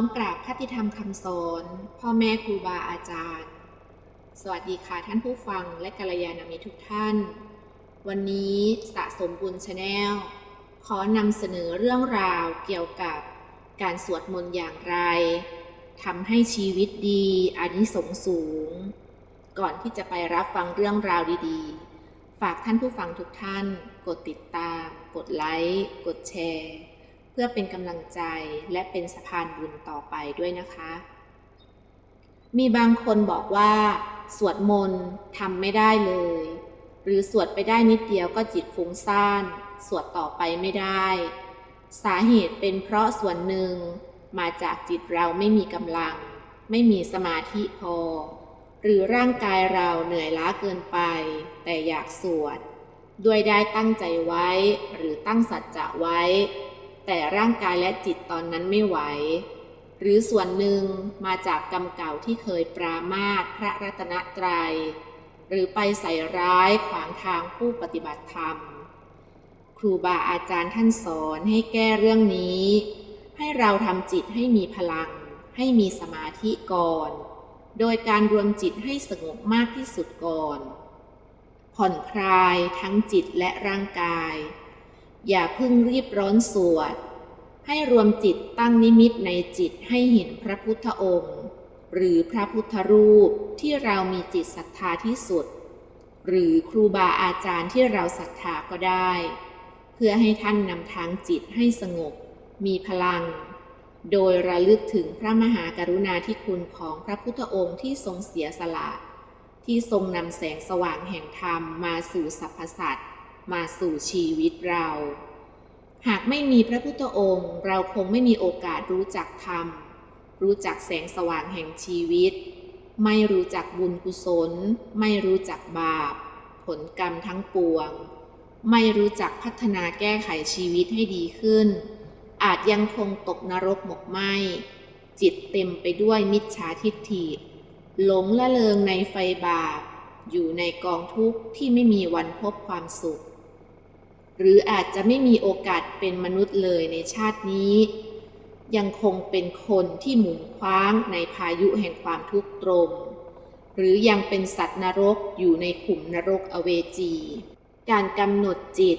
อมกราบคติธรรมคำสอนพ่อแม่ครูบาอาจารย์ สวัสดีค่ะท่านผู้ฟังและกัลยาณมิตรทุกท่าน วันนี้สะสมบุญชาแนลขอนำเสนอเรื่องราวเกี่ยวกับการสวดมนต์อย่างไรทำให้ชีวิตดีอานิสงส์สูง ก่อนที่จะไปรับฟังเรื่องราวดีๆ ฝากท่านผู้ฟังทุกท่าน กดติดตาม กดไลค์ กดแชร์ พื่อเป็นกำลังใจและเป็นสะพานบุญต่อไปด้วยนะคะ มีบางคนบอกว่า สวดมนต์ทำไม่ได้เลย หรือสวดไปได้นิดเดียวก็จิตฟุ้งซ่าน สวดต่อไปไม่ได้ สาเหตุเป็นเพราะส่วนหนึ่งมาจากจิตเราไม่มีกำลัง ไม่มีสมาธิพอ หรือร่างกายเราเหนื่อยล้าเกินไป แต่อยากสวด ด้วยได้ตั้งใจไว้ หรือตั้งสัจจะไว้ แต่ร่างกายและจิตตอนนั้นไม่ไหว หรือส่วนหนึ่งมาจากกรรมเก่าที่เคยปรามาสพระรัตนตรยัย หรือไปใส่ร้ายขวางทางผู้ปฏิบัติธรรม ครูบาอาจารย์ท่านสอนให้แก้เรื่องนี้ ให้เราทำจิตให้มีพลัง ให้มีสมาธิก่อน โดยการรวมจิตให้สงบมากที่สุดก่อน ผ่อนคลายทั้งจิตและร่างกาย อย่าเพิ่งรีบร้อนสวด ให้รวมจิตตั้งนิมิตในจิตให้เห็นพระพุทธองค์ หรือพระพุทธรูปที่เรามีจิตศรัทธาที่สุด หรือครูบาอาจารย์ที่เราศรัทธาก็ได้ เพื่อให้ท่านนำทางจิตให้สงบ มีพลัง โดยระลึกถึงพระมหากรุณาธิคุณของพระพุทธองค์ที่ทรงเสียสละที่ทรงนำแสงสว่างแห่งธรรมมาสู่สรรพสัตว์ มาสู่ชีวิตเรา หากไม่มีพระพุทธองค์ เราคงไม่มีโอกาสรู้จักธรรม รู้จักแสงสว่างแห่งชีวิต ไม่รู้จักบุญกุศล ไม่รู้จักบาป ผลกรรมทั้งปวง ไม่รู้จักพัฒนาแก้ไขชีวิตให้ดีขึ้น อาจยังคงตกนรกหมกไหมจิตเต็มไปด้วยมิจฉาทิฏฐิ หลงละเลงในไฟบาป อยู่ในกองทุกข์ที่ไม่มีวันพบความสุข หรืออาจจะไม่มีโอกาสเป็นมนุษย์เลยในชาตินี้ ยังคงเป็นคนที่หมุนคว้างในพายุแห่งความทุกข์ตรม หรือยังเป็นสัตว์นรกอยู่ในขุมนรกอเวจี การกำหนดจิต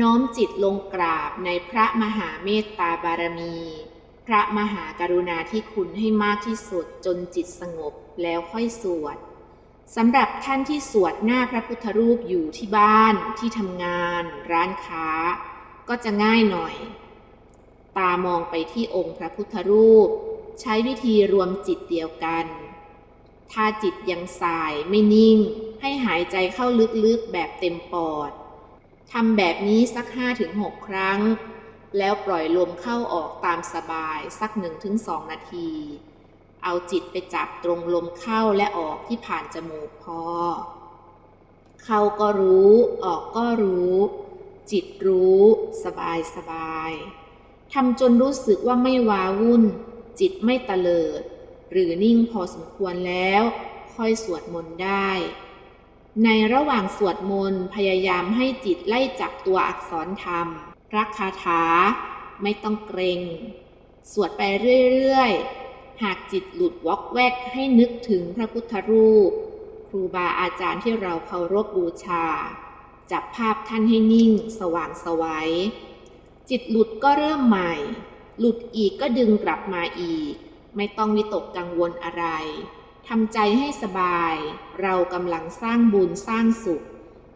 น้อมจิตลงกราบในพระมหาเมตตาบารมี พระมหากรุณาที่คุณให้มากที่สุดจนจิตสงบแล้วค่อยสวด สำหรับท่านที่สวดหน้าพระพุทธรูปอยู่ที่บ้านที่ทำงาน ร้านค้า ก็จะง่ายหน่อย ตามองไปที่องค์พระพุทธรูป ใช้วิธีรวมจิตเดียวกัน ถ้าจิตยังสายไม่นิ่ง ให้หายใจเข้าลึกๆแบบเต็มปอดทำแบบนี้สัก 5-6 ครั้ง แล้วปล่อยลมเข้าออกตามสบายสัก 1-2 นาที เอาจิตไปจับตรงลมเข้าและออกที่ผ่านจมูกพอ เข้าก็รู้ออกก็รู้ จิตรู้สบายสบายทำจนรู้สึกว่าไม่ว้าวุ่น จิตไม่ตะเลิด หรือนิ่งพอสมควรแล้ว ค่อยสวดมนต์ได้ ในระหว่างสวดมนต์พยายามให้จิตไล่จับตัวอักษรธรรมรักคาถา ไม่ต้องเกรง สวดไปเรื่อย ๆ หากจิตหลุดวอกแวกให้นึกถึงพระพุทธรูป ครูบาอาจารย์ที่เราเคารพบูชา จับภาพท่านให้นิ่ง สว่างสวัย จิตหลุดก็เริ่มใหม่ หลุดอีกก็ดึงกลับมาอีก ไม่ต้องวิตกกังวลอะไรทำใจให้สบาย เรากำลังสร้างบุญสร้างสุข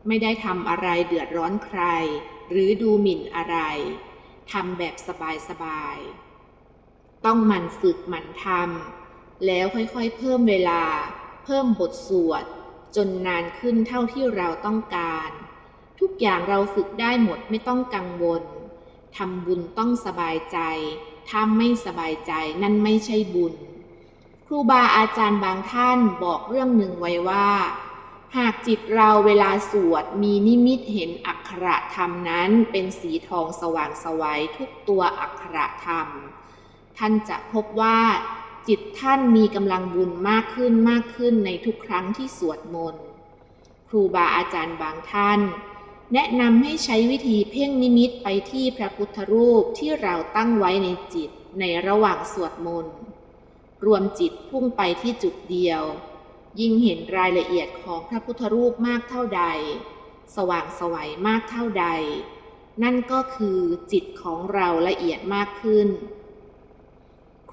ไม่ได้ทำอะไรเดือดร้อนใคร หรือดูหมิ่นอะไรทำแบบสบายๆ ต้องหมั่นฝึกหมั่นทำแล้วค่อยๆ เพิ่มเวลา เพิ่มบทสวด จนนานขึ้นเท่าที่เราต้องการ ทุกอย่างเราฝึกได้หมดไม่ต้องกังวลทำบุญต้องสบายใจถ้าไม่สบายใจนั่นไม่ใช่บุญ ครูบาอาจารย์บางท่านบอกเรื่องหนึ่งไว้ว่า หากจิตเราเวลาสวดมีนิมิตเห็นอักขระธรรมนั้นเป็นสีทองสว่างสวัยทุกตัวอักขระธรรม ท่านจะพบว่าจิตท่านมีกำลังบุญมากขึ้นมากขึ้นในทุกครั้งที่สวดมนต์ ครูบาอาจารย์บางท่าน แนะนำให้ใช้วิธีเพ่งนิมิตไปที่พระพุทธรูปที่เราตั้งไว้ในจิตในระหว่างสวดมนต์ รวมจิตพุ่งไปที่จุดเดียว ยิ่งเห็นรายละเอียดของพระพุทธรูปมากเท่าใด สว่างสวัยมากเท่าใด นั่นก็คือจิตของเราละเอียดมากขึ้น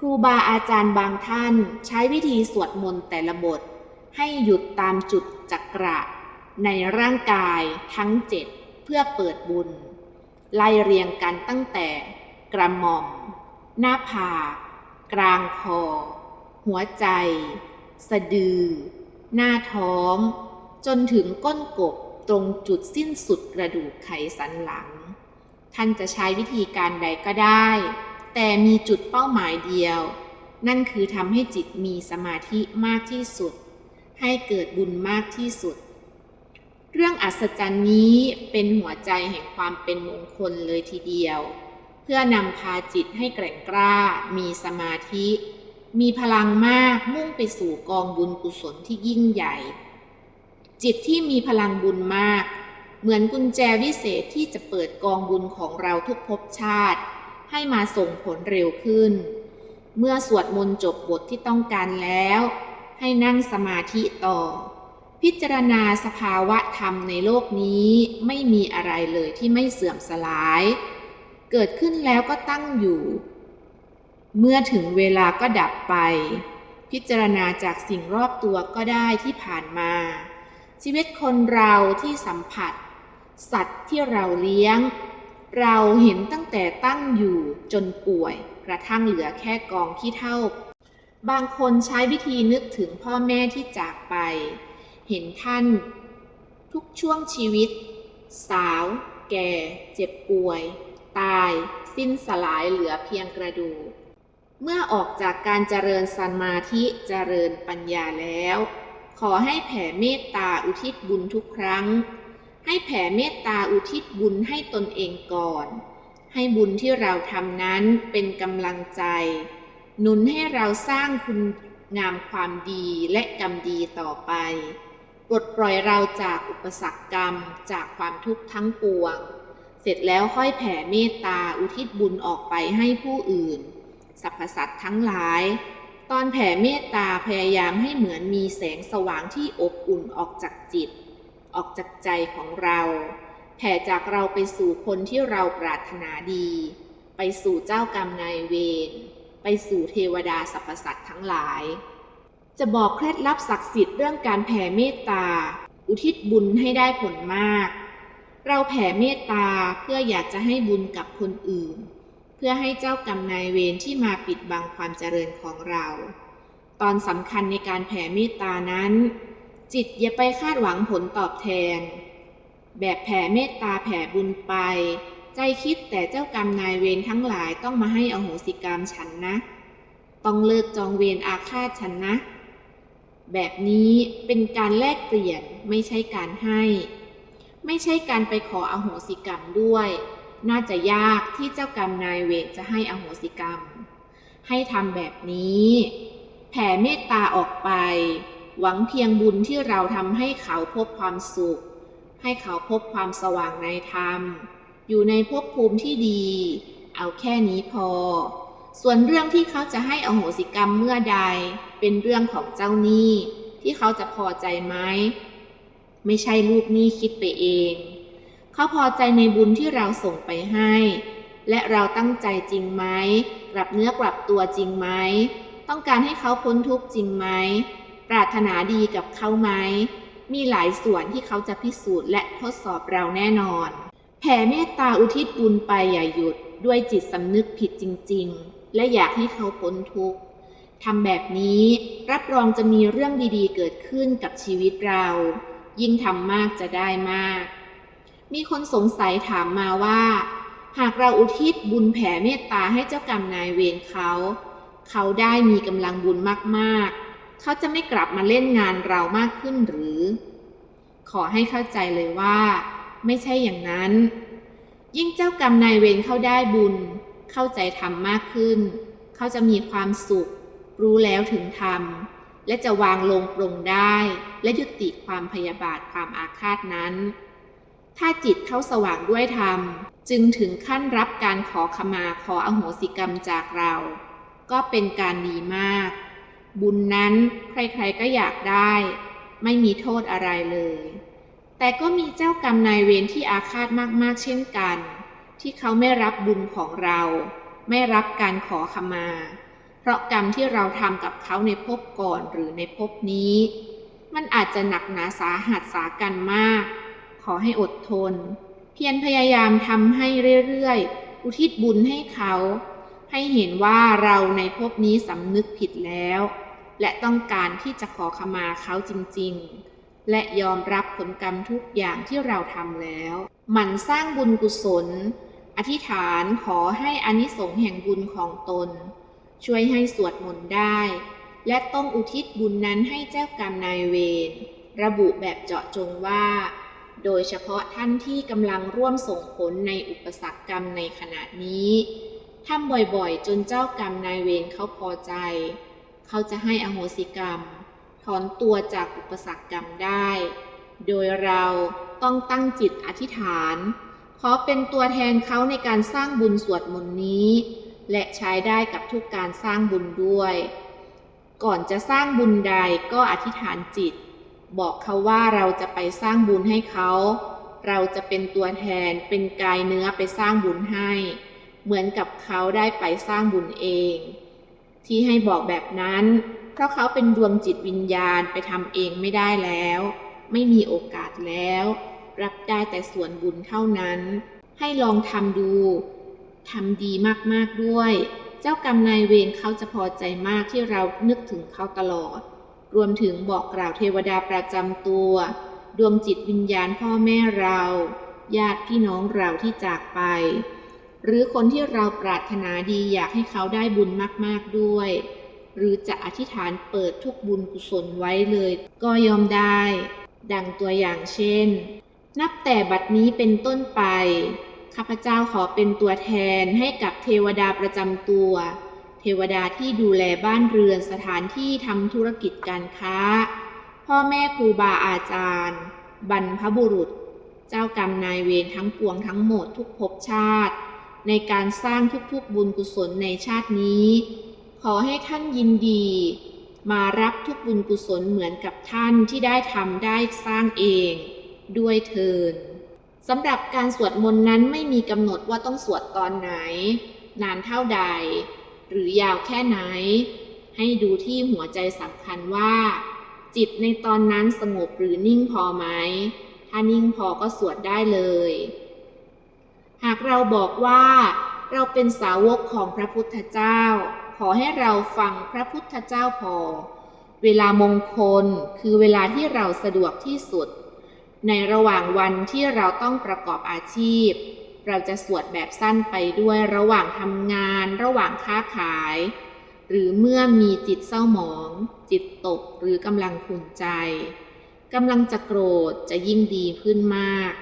ครูบาอาจารย์บางท่านใช้วิธีสวดมนต์แต่ละบท ให้หยุดตามจุดจักระ ในร่างกายทั้งเจ็ดเพื่อเปิดบุญ ไล่เรียงกันตั้งแต่กระหม่อม หน้าผากกลางคอ หัวใจ สะดือ หน้าท้อง จนถึงก้นกบตรงจุดสิ้นสุดกระดูกไขสันหลัง ท่านจะใช้วิธีการใดก็ได้ แต่มีจุดเป้าหมายเดียว นั่นคือทำให้จิตมีสมาธิมากที่สุด ให้เกิดบุญมากที่สุด เรื่องอัศจรรย์นี้เป็นหัวใจแห่งความเป็นมงคลเลยทีเดียว เพื่อนำพาจิตให้แกร่งกล้า มีสมาธิ มีพลังมากมุ่งไปสู่กองบุญกุศลที่ยิ่งใหญ่ จิตที่มีพลังบุญมาก เหมือนกุญแจวิเศษที่จะเปิดกองบุญของเราทุกภพชาติ ให้มาส่งผลเร็วขึ้น เมื่อสวดมนต์จบบทที่ต้องการแล้ว ให้นั่งสมาธิต่อ พิจารณาสภาวะธรรมในโลกนี้ไม่มีอะไรเลยที่ไม่เสื่อมสลาย เกิดขึ้นแล้วก็ตั้งอยู่ เมื่อถึงเวลาก็ดับไป พิจารณาจากสิ่งรอบตัวก็ได้ที่ผ่านมา ชีวิตคนเราที่สัมผัส สัตว์ที่เราเลี้ยง เราเห็นตั้งแต่ตั้งอยู่จนป่วย กระทั่งเหลือแค่กองขี้เท่า บางคนใช้วิธีนึกถึงพ่อแม่ที่จากไป เห็นท่าน ทุกช่วงชีวิต สาว แก่ เจ็บป่วย ตาย สิ้นสลายเหลือเพียงกระดูกเมื่อออกจากการเจริญสมาธิเจริญปัญญาแล้ว ขอให้แผ่เมตตาอุทิศบุญทุกครั้ง ให้แผ่เมตตาอุทิศบุญให้ตนเองก่อน ให้บุญที่เราทำนั้นเป็นกำลังใจ หนุนให้เราสร้างคุณงามความดีและกรรมดีต่อไป ปลดปล่อยเราจากอุปสรรคกรรมจากความทุกข์ทั้งปวง เสร็จแล้วค่อยแผ่เมตตาอุทิศบุญออกไปให้ผู้อื่น สรรพสัตว์ทั้งหลาย ตอนแผ่เมตตาพยายามให้เหมือนมีแสงสว่างที่อบอุ่นออกจากจิต ออกจากใจของเราแผ่จากเราไปสู่คนที่เราปรารถนาดี ไปสู่เจ้ากรรมนายเวร ไปสู่เทวดาสรรพสัตว์ทั้งหลาย จะบอกเคล็ดลับศักดิ์สิทธิ์เรื่องการแผ่เมตตา อุทิศบุญให้ได้ผลมาก เราแผ่เมตตาเพื่ออยากจะให้บุญกับคนอื่น เพื่อให้เจ้ากรรมนายเวรที่มาปิดบังความเจริญของเรา ตอนสำคัญในการแผ่เมตตานั้น จิตอย่าไปคาดหวังผลตอบแทน แบบแผ่เมตตาแผ่บุญไป ใจคิดแต่เจ้ากรรมนายเวรทั้งหลายต้องมาให้อโหสิกรรมฉันนะ ต้องเลิกจองเวรอาฆาตฉันนะ แบบนี้เป็นการแลกเปลี่ยนไม่ใช่การให้ ไม่ใช่การไปขออโหสิกรรมด้วย น่าจะยากที่เจ้ากรรมนายเวรจะให้อโหสิกรรม ให้ทำแบบนี้ แผ่เมตตาออกไป หวังเพียงบุญที่เราทำให้เขาพบความสุข ให้เขาพบความสว่างในธรรม อยู่ในภพภูมิที่ดี เอาแค่นี้พอ ส่วนเรื่องที่เขาจะให้อโหสิกรรมเมื่อใด เป็นเรื่องของเจ้าหนี้ ที่เขาจะพอใจไหม ไม่ใช่ลูกหนี้คิดไปเอง เขาพอใจในบุญที่เราส่งไปให้ และเราตั้งใจจริงไหม กลับเนื้อกลับตัวจริงไหม ต้องการให้เขาพ้นทุกข์จริงไหม ปรารถนาดีกับเขาไหม มีหลายส่วนที่เขาจะพิสูจน์และทดสอบเราแน่นอน แผ่เมตตาอุทิศบุญไปอย่าหยุดด้วยจิตสำนึกผิดจริง ๆ และอยากให้เขาพ้นทุกข์ทำแบบนี้รับรองจะมีเรื่องดีๆ เกิดขึ้นกับชีวิตเรา ยิ่งทำมากจะได้มาก มีคนสงสัยถามมาว่า หากเราอุทิศบุญแผ่เมตตาให้เจ้ากรรมนายเวรเขา เขาได้มีกำลังบุญมากๆ เขาจะไม่กลับมาเล่นงานเรามากขึ้นหรือ ขอให้เข้าใจเลยว่า ไม่ใช่อย่างนั้น ยิ่งเจ้ากรรมนายเวรเข้าได้บุญ เข้าใจธรรมมากขึ้น เขาจะมีความสุข รู้แล้วถึงธรรม และจะวางลงปรงได้ และยุติความพยาบาทความอาฆาตนั้น ถ้าจิตเขาสว่างด้วยธรรม จึงถึงขั้นรับการขอขมาขออโหสิกรรมจากเรา ก็เป็นการดีมาก บุญนั้นใครๆก็อยากได้ ไม่มีโทษอะไรเลย แต่ก็มีเจ้ากรรมนายเวรที่อาฆาตมากๆเช่นกัน ที่เขาไม่รับบุญของเรา ไม่รับการขอขมา เพราะกรรมที่เราทำกับเขาในภพก่อนหรือในภพนี้ มันอาจจะหนักหนาสาหัสสากันมาก ขอให้อดทน เพียรพยายามทำให้เรื่อยๆ อุทิศบุญให้เขา ให้เห็นว่าเราในภพนี้สำนึกผิดแล้ว และต้องการที่จะขอขมาเขาจริง ๆ และยอมรับผลกรรมทุกอย่างที่เราทำแล้ว หมั่นสร้างบุญกุศล อธิษฐานขอให้อานิสงส์แห่งบุญของตน ช่วยให้สวดมนต์ได้ และต้องอุทิศบุญนั้นให้เจ้ากรรมนายเวรระบุแบบเจาะจงว่า โดยเฉพาะท่านที่กำลังร่วมส่งผลในอุปสรรคกรรมในขณะนี้ทำบ่อยๆ จนเจ้ากรรมนายเวรเขาพอใจ เขาจะให้อโหสิกรรม ถอนตัวจากอุปสรรคกรรมได้ โดยเราต้องตั้งจิตอธิษฐาน ขอเป็นตัวแทนเขาในการสร้างบุญสวดมนต์นี้ และใช้ได้กับทุกการสร้างบุญด้วย ก่อนจะสร้างบุญใดก็อธิษฐานจิต บอกเขาว่าเราจะไปสร้างบุญให้เขา เราจะเป็นตัวแทนเป็นกายเนื้อไปสร้างบุญให้ เหมือนกับเขาได้ไปสร้างบุญเอง ที่ให้บอกแบบนั้น เพราะเขาเป็นดวงจิตวิญญาณไปทำเองไม่ได้แล้ว ไม่มีโอกาสแล้ว รับได้แต่ส่วนบุญเท่านั้น ให้ลองทำดูทำดีมากๆด้วย เจ้ากรรมนายเวรเขาจะพอใจมากที่เรานึกถึงเขาตลอด รวมถึงบอกกล่าวเทวดาประจำตัว ดวงจิตวิญญาณพ่อแม่เรา ญาติพี่น้องเราที่จากไป หรือคนที่เราปรารถนาดีอยากให้เขาได้บุญมากๆด้วย หรือจะอธิษฐานเปิดทุกบุญกุศลไว้เลย ก็ยอมได้ ดังตัวอย่างเช่น นับแต่บัดนี้เป็นต้นไป ข้าพเจ้าขอเป็นตัวแทนให้กับเทวดาประจำตัว เทวดาที่ดูแลบ้านเรือนสถานที่ทำธุรกิจการค้า พ่อแม่ครูบาอาจารย์ บรรพบุรุษ เจ้ากรรมนายเวรทั้งปวงทั้งหมดทุกภพชาติ ในการสร้างทุกๆบุญกุศลในชาตินี้ ขอให้ท่านยินดี มารับทุกบุญกุศลเหมือนกับท่านที่ได้ทำได้สร้างเอง ด้วยเทินสำหรับการสวดมนต์นั้นไม่มีกำหนดว่าต้องสวดตอนไหน นานเท่าใด หรือยาวแค่ไหน ให้ดูที่หัวใจสำคัญว่า จิตในตอนนั้นสงบหรือนิ่งพอไหม ถ้านิ่งพอก็สวดได้เลย หากเราบอกว่าเราเป็นสาวกของพระพุทธเจ้า ขอให้เราฟังพระพุทธเจ้าพอ เวลามงคลคือเวลาที่เราสะดวกที่สุด ในระหว่างวันที่เราต้องประกอบอาชีพ เราจะสวดแบบสั้นไปด้วยระหว่างทำงาน ระหว่างค้าขาย หรือเมื่อมีจิตเศร้าหมอง จิตตกหรือกำลังขุ่นใจกำลังจะโกรธจะยิ่งดีขึ้นมาก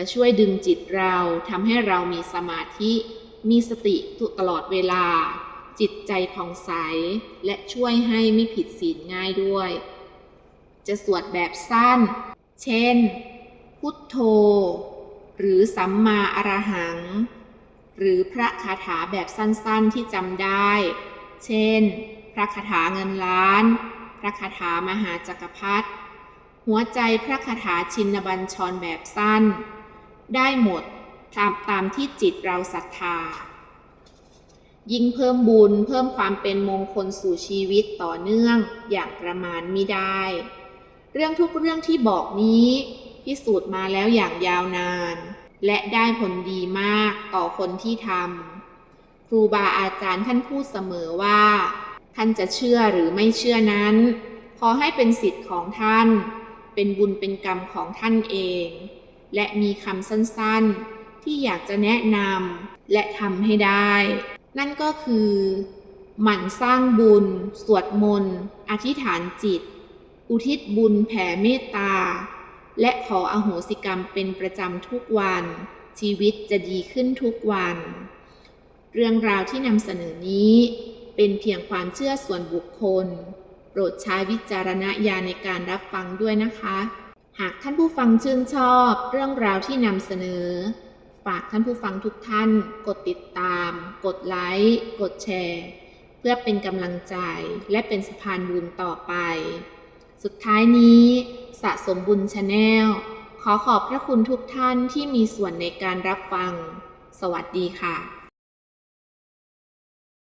จะช่วยดึงจิตเราทำให้เรามีสมาธิ มีสติตลอดเวลา จิตใจผ่องใส และช่วยให้ไม่ผิดศีลง่ายด้วย จะสวดแบบสั้น เช่น พุทโธ หรือสัมมาอรหัง หรือพระคาถาแบบสั้นๆที่จำได้ เช่น พระคาถาเงินล้าน พระคาถามหาจักรพรรดิหัวใจพระคาถาชินบัญชรแบบสั้น ได้หมดตามตามที่จิตเราศรัทธา ยิ่งเพิ่มบุญเพิ่มความเป็นมงคลสู่ชีวิตต่อเนื่องอย่างประมาณมิได้ เรื่องทุกเรื่องที่บอกนี้พิสูจน์มาแล้วอย่างยาวนาน และได้ผลดีมากต่อคนที่ทำครูบาอาจารย์ท่านพูดเสมอว่า ท่านจะเชื่อหรือไม่เชื่อนั้น ขอให้เป็นสิทธิ์ของท่าน เป็นบุญเป็นกรรมของท่านเอง และมีคำสั้นๆ ที่อยากจะแนะนำและทำให้ได้ นั่นก็คือ หมั่นสร้างบุญ สวดมนต์ อธิษฐานจิต อุทิศบุญแผ่เมตตา และขออโหสิกรรมเป็นประจำทุกวัน ชีวิตจะดีขึ้นทุกวัน เรื่องราวที่นำเสนอนี้เป็นเพียงความเชื่อส่วนบุคคล โปรดใช้วิจารณญาณในการรับฟังด้วยนะคะ หากท่านผู้ฟังชื่นชอบเรื่องราวที่นำเสนอ ฝากท่านผู้ฟังทุกท่าน กดติดตาม กดไลค์ กดแชร์ เพื่อเป็นกำลังใจและเป็นสะพานบุญต่อไป สุดท้ายนี้สะสมบุญชาแนลขอขอบพระคุณทุกท่านที่มีส่วนในการรับฟัง สวัสดีค่ะ